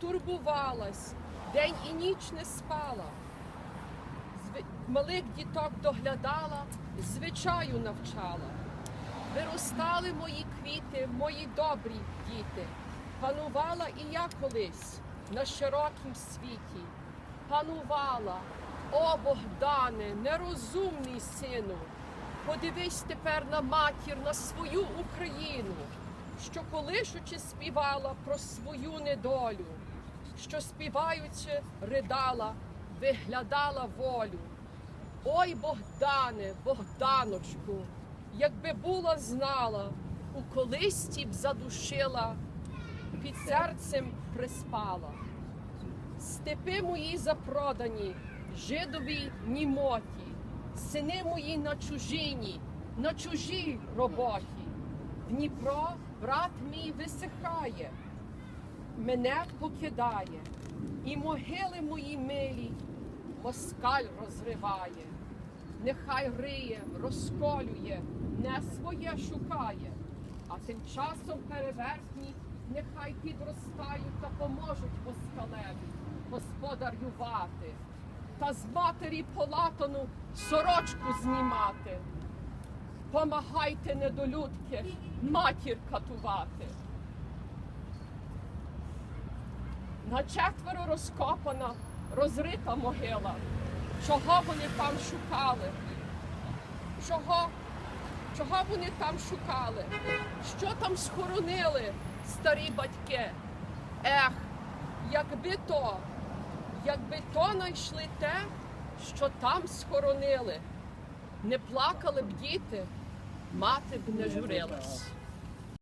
турбувалась, день і ніч не спала. Малих діток доглядала, звичаю навчала. Виростали мої квіти, мої добрі діти. Панувала і я колись на широкім світі. Панувала, о Богдане, нерозумний сину. Подивись тепер на матір, на свою Україну, що колишучи співала про свою недолю, що співаючи ридала, виглядала волю. Ой, Богдане, Богданочку, якби була знала, у колисті б задушила, під серцем приспала. Степи мої запродані, жидові німоті, сини мої на чужині, на чужій роботі. Дніпро, брат мій, висихає, мене покидає, і могили мої милі москаль розриває. Нехай риє, розколює, не своє шукає, а тим часом переверхні нехай підростають та поможуть москалеві господарювати, та з матері полатану сорочку знімати. Помагайте, недолюдки, матір катувати. На четверо розкопана, розрита могила. Чого вони там шукали? Чого? Чого вони там шукали? Що там схоронили старі батьки? Ех, якби то, якби то знайшли те, що там схоронили, не плакали б діти, мати б не журилась.